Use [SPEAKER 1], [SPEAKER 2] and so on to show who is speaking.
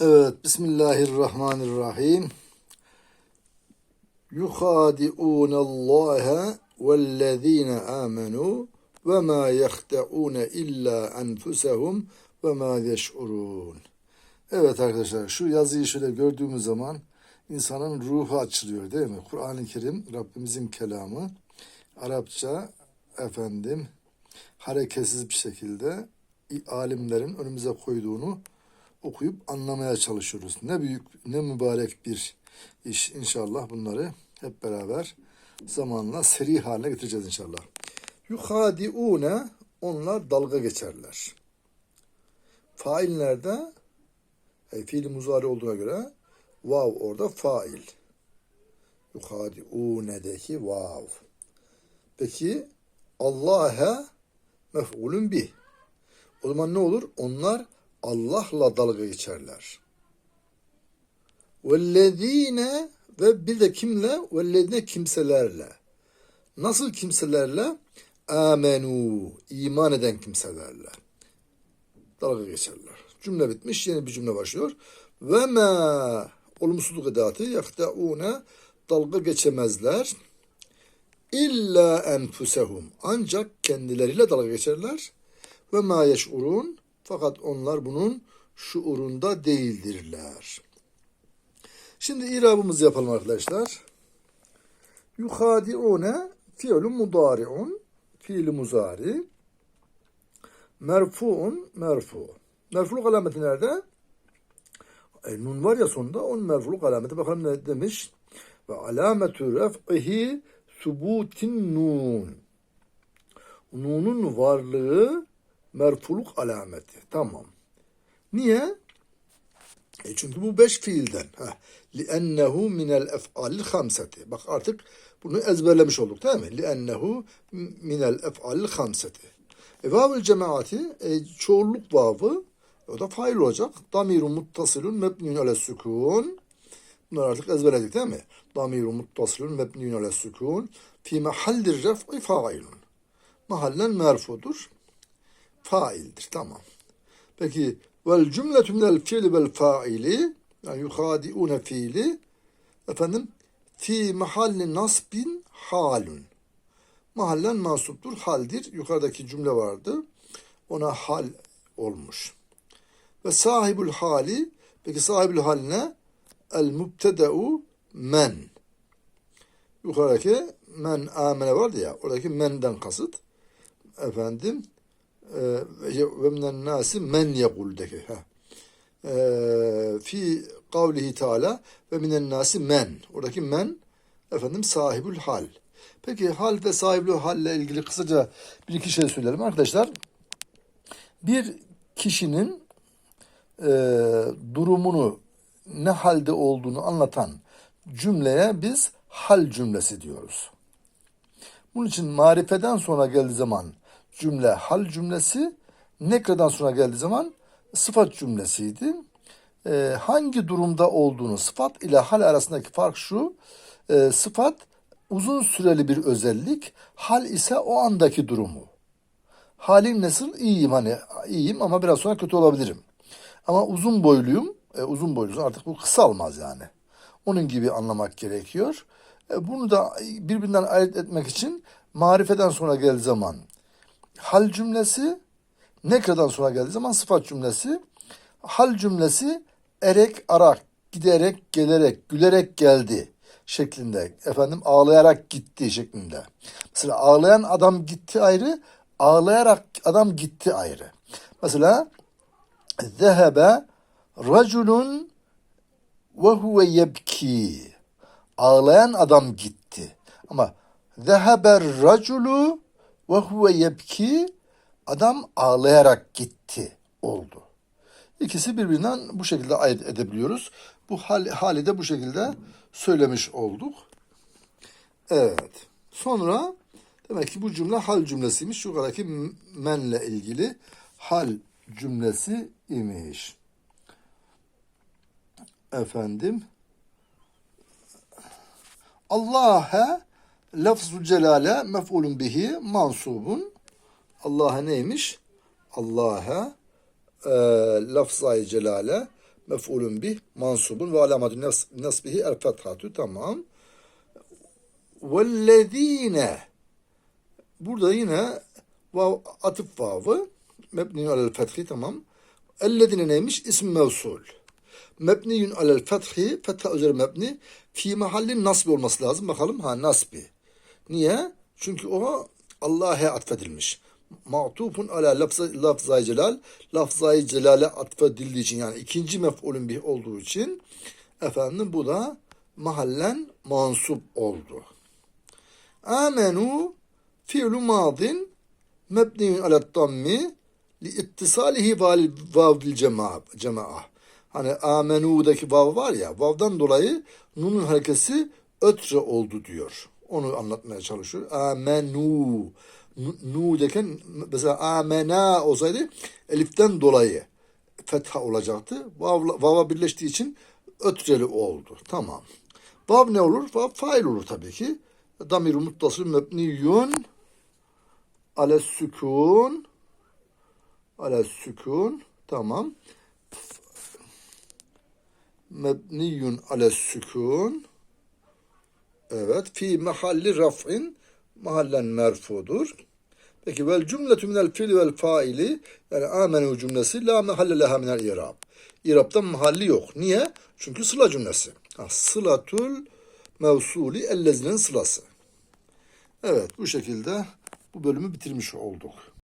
[SPEAKER 1] Evet, Bismillahirrahmanirrahim. Yuhadi'ûne Allâhe vellezîne âmenû ve mâ yehta'ûne illâ enfusehum ve mâ yeş'urûn. Evet arkadaşlar, şu yazıyı şöyle gördüğümüz zaman insanın ruhu açılıyor değil mi? Kur'an-ı Kerim, Rabbimizin kelamı. Arapça, efendim, hareketsiz bir şekilde alimlerin önümüze koyduğunu okuyup anlamaya çalışıyoruz. Ne büyük, ne mübarek bir iş inşallah bunları hep beraber zamanla seri haline getireceğiz inşallah. Yuhadiune onlar dalga geçerler. Fail nerede? E, fiil muzari olduğuna göre vav orada fail. Yuhadiune'deki vav. Peki Allah'a mef'ulün bih. O zaman ne olur? Onlar Allah'la dalga geçerler. Vellezine ve bir de kimle? Vellezine kimselerle. Nasıl kimselerle? Amenu. iman eden kimselerle. Dalga geçerler. Cümle bitmiş. Yeni bir cümle başlıyor. Ve ma olumsuzluk edatı yaktaune dalga geçemezler. İlla enfusehum. Ancak kendileriyle dalga geçerler. Ve ma yeş'urun. Fakat onlar bunun şuurunda değildirler. Şimdi irabımızı yapalım arkadaşlar. Yuhadiune fiilun mudari'un fiili muzari merfuun merfu. Merfuluk alameti nerede? E, nun var ya sonunda onun merfuluk alameti. Bakalım ne demiş? Ve alametü ref'ihi subutin nun. Nunun varlığı merfuluk alameti. Tamam. Niye? E çünkü bu beş fiilden. لِأَنَّهُ مِنَ الْاَفْعَالِ الْخَمْسَةِ Bak artık bunu ezberlemiş olduk değil mi? لِأَنَّهُ مِنَ الْاَفْعَالِ الْخَمْسَةِ E, vavül cemaati, e, çoğulluk vavı, o da fail olacak. Damirun muttasilun mebniyun ale sükun. Bunları artık ezberledik değil mi? Damirun muttasilun mebniyun ale sükun. Fi mahallir ref'i failun. Mahallen merfudur. Faildir. Tamam. Peki vel cümletü minel fiili vel faili yani yuhadiune fiili efendim fi mahalli nasbin halun. Mahallen mansuptur, haldir. Yukarıdaki cümle vardı. Ona hal olmuş. Ve sahibül hali peki sahibül hal ne? El mübtedeu men. Yukarıdaki men amene vardı ya oradaki menden kasıt efendim ve minen nasi men yekuldeki. Fi kavlihi teala ve minen nasi men. Oradaki men efendim sahibül hal. Peki hal ve sahibül halle ilgili kısaca bir iki şey söyleyelim arkadaşlar. Bir kişinin e, durumunu ne halde olduğunu anlatan cümleye biz hal cümlesi diyoruz. Bunun için marifeden sonra geldiği zaman cümle hal cümlesi, nekreden sonra geldiği zaman sıfat cümlesiydi. Ee, hangi durumda olduğunu, sıfat ile hal arasındaki fark şu, e, sıfat uzun süreli bir özellik, hal ise o andaki durumu. Halim nasıl? İyiyim hani iyiyim ama biraz sonra kötü olabilirim. Ama uzun boyluyum, e, uzun boyluyum artık bu kısalmaz yani. Onun gibi anlamak gerekiyor. E, bunu da birbirinden ayırt etmek için marifeden sonra geldiği zaman hal cümlesi nekreden sonra geldiği zaman sıfat cümlesi hal cümlesi erek arak giderek gelerek gülerek geldi şeklinde efendim ağlayarak gitti şeklinde. Mesela ağlayan adam gitti ayrı ağlayarak adam gitti ayrı. Mesela zehebe raculun ve huve yebki ağlayan adam gitti. Ama zeheber raculu ve huve yebki adam ağlayarak gitti oldu. İkisi birbirinden bu şekilde ayırt edebiliyoruz. Bu hal, hali de bu şekilde söylemiş olduk. Evet. Sonra demek ki bu cümle hal cümlesiymiş. Yukarıdaki menle ilgili hal cümlesi imiş. Efendim. Allah'a lafzu celale mef'ulun bihi mansubun. Allah'a neymiş? Allah'a e, lafzayı celale mef'ulun bih mansubun ve alamatü nas, nasbihi el fethatu tamam. Vellezine burada yine vav, atıf vavı mebniyun alel fethi tamam. Ellezine neymiş? İsim mevsul. Mebniyun alel fethi fetha üzeri mebni fi mahallin nasbi olması lazım. Bakalım ha nasbi. Niye? Çünkü o Allah'a atfedilmiş. Ma'tufun ala lafza- lafzayı celal. Lafzayı celale atfedildiği için yani ikinci mef'ulün bih olduğu için efendim bu da mahallen mansup oldu. Amenu fi'lu madin mebniyun ala dammi li ittisalihi val vav bil cema'a cema'a. Hani amenu'daki vav var ya vavdan dolayı nunun harekesi ötre oldu diyor. Onu anlatmaya çalışıyor. Amenu nu, deken mesela amena olsaydı eliften dolayı fetha olacaktı. Vav, vava birleştiği için ötreli oldu. Tamam. Vav ne olur? Vav fail olur tabii ki. Damir-i muttasıl mebniyun ale sükun ale sükun tamam. Mebniyun ale sükun Evet. Fi mahalli raf'in mahallen merfudur. Peki vel cümletü minel fiili vel faili yani amenu cümlesi la mahalle leha minel irab. İrab'dan mahalli yok. Niye? Çünkü sıla cümlesi. Ha, sılatul mevsuli ellezinin sılası. Evet bu şekilde bu bölümü bitirmiş olduk.